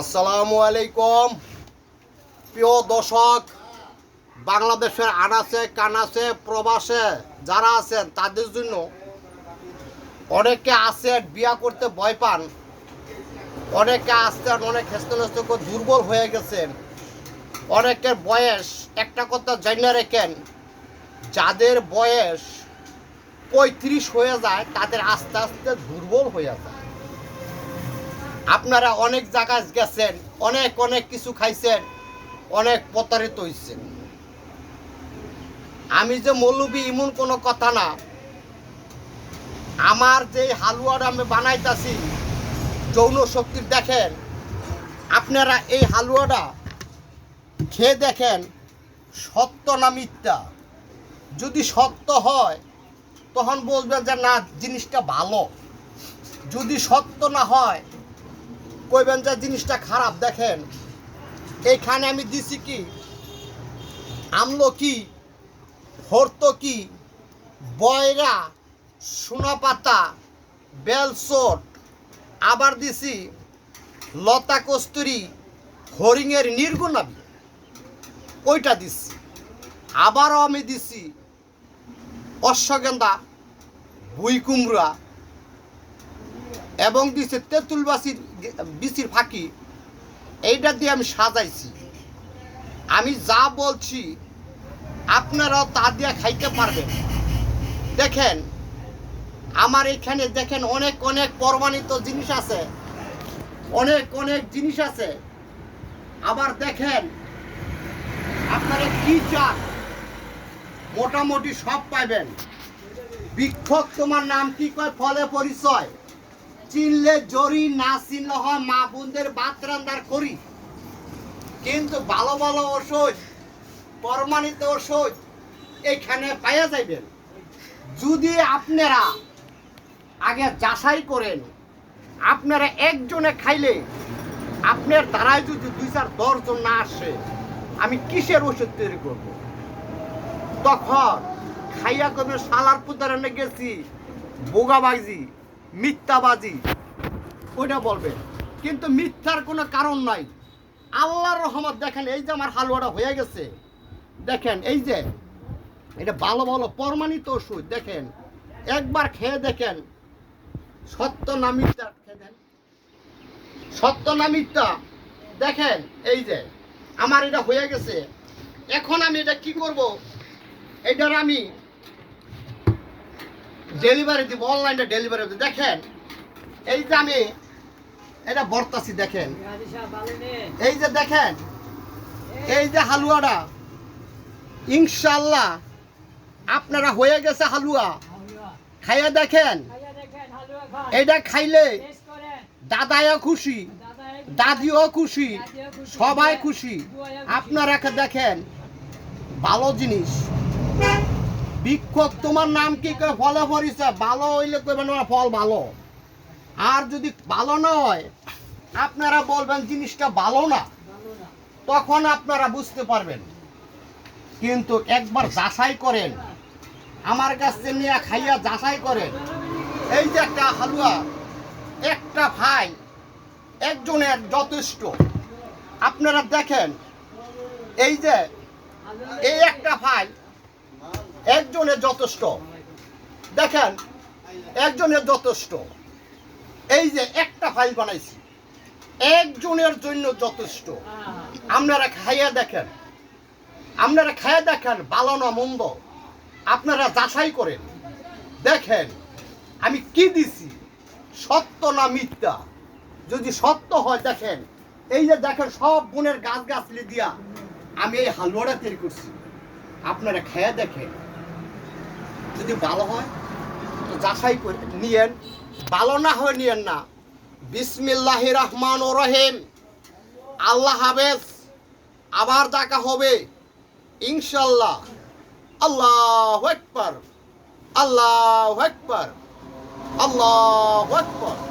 আসসালামু আলাইকুম। প্রিয় দর্শক, বাংলাদেশের আনাচে, কানাচে, প্রবাসে যারা আছেন, তাদের জন্য অনেকে আছে বিয়া করতে ভয় পান। অনেকে আসছেন অনেক হেস্তনস্ত করে দুর্বল হয়ে গেছেন। অনেকের বয়স, একটা কথা জানিয়ে রেখেন, যাদের বয়স পঁয়ত্রিশ হয়ে যায়, তাদের আস্তে আস্তে দুর্বল হয়ে যায়। আপনারা অনেক জায়গায় গেছেন, অনেক অনেক কিছু খাইছেন, অনেক প্রতারিত হয়েছেন আমি যে মৌলবি, এমন কোনো কথা না। আমার যে হালুয়াটা আমি বানাইতাছি, যৌন শক্তির দেখেন, আপনারা এই হালুয়াটা খেয়ে দেখেন, সত্য না মিথ্যা? যদি সত্য হয়, তখন বলবেন যে, না, জিনিসটা ভালো। যদি সত্য না হয় কইবেন যে জিনিসটা খারাপ, দেখেন। এইখানে আমি দিছি কি? আমলকি হর্তকি বয়রা, সোনাপাতা, বেলসোট। আবার দিছি লতা কস্তুরি, হরিণের নির্গুণাবি। ওইটা দিছি। আবারও আমি দিছি অশ্বগেন্দা বুই কুমড়া এবং দিছে তেঁতুল বাসির বিচির ফাঁকি। এইটা দিয়ে আমি সাজাইছি। আমি যা বলছি, আপনারাও তা দিয়ে খাইতে পারবেন। দেখেন, আমার এখানে দেখেন অনেক অনেক প্রমাণিত জিনিস আছে। অনেক অনেক জিনিস আছে। আবার দেখেন, আপনারা কি চান? মোটামুটি সব পাইবেন। বিক্ষোভ তোমার নাম কি কয়? ফলে পরিচয়। চিনলে জরি, না চিনলে হয়, মা বোনদের ভাত রান্দার করি। কিন্তু ভালো ভালো ওষুধ, প্রমাণিত ওষুধ এখানে পাইয়া যাইবেন। যদি আপনারা আগে যাচাই করেন, আপনারা একজনে খাইলে আপনার দ্বারাই যদি দুই চার দশজন না আসে, আমি কিসের ওষুধ তৈরি করব? তখন খাইয়া কমে সালার পুতারানে গেছি, বোগাবাজি মিথ্যাবাজি ওইটা বলবে। কিন্তু মিথ্যার কোনো কারণ নাই। আল্লাহর রহমত দেখেন, এই যে আমার হালুয়াটা হয়ে গেছে। দেখেন, এই যে, এটা ভালো ভালো প্রমাণিত ওষুধ, দেখেন। একবার খেয়ে দেখেন সত্য না মিথ্যা খেয়ে সত্য না মিথ্যা দেখেন, এই যে, আমার এটা হয়ে গেছে। এখন আমি এটা কি করব? এটার আমি ডেলিভারি দিব অনলাইনে ডেলিভারি দিব। দেখেন, এই যে আমি এটা বর্তাছি, দেখেন। এই যে দেখেন, এই যে হালুয়াটা ইনশাল্লাহ আপনারা হয়ে গেছে হালুয়া। খাইয়া দেখেন, এটা খাইলে দাদাও খুশি, দাদিও খুশি, সবাই খুশি। আপনারা দেখেন, ভালো জিনিস। বিক্ষোভ, তোমার নাম কি? ফলে পরিছে ভালো হইলে কইবেন আমার ফল ভালো। আর যদি ভালো না হয়, আপনারা বলবেন জিনিসটা ভালো না। তখন আপনারা বুঝতে পারবেন। কিন্তু একবার যাচাই করেন। আমার কাছে নিয়ে খাইয়া যাচাই করেন। এই যে একটা হালুয়া, একটা ভাই একজনের যথেষ্ট। আপনারা দেখেন, এই যে, এই একটা ভাই একজনের যথেষ্ট। দেখেন, একজনের যথেষ্ট। এই যে একটা ফাইল বানাইছি, একজনের জন্য যথেষ্ট। আপনারা খাইয়া দেখেন, আপনারা খাইয়া দেখেন, ভালো না মন্দ। আপনারা যাচাই করেন। দেখেন, আমি কি দিছি, সত্য না মিথ্যা? যদি সত্য হয়, দেখেন, এই যে দেখেন, সব বোনের গাছ গাছলি দিয়া আমি এই হালুয়াটা তৈরি করছি। আপনারা খেয়ে দেখেন যদি ভালো হয়, তো যাচাই করে নিয়েন। ভালো না হয় নিয়েন না। বিসমিল্লাহ রহমান ও রহিম। আল্লাহ হাফেজ। আবার দেখা হবে। ইনশাল্লাহ আল্লাহ একবার আল্লাহ একবার আল্লাহ একবার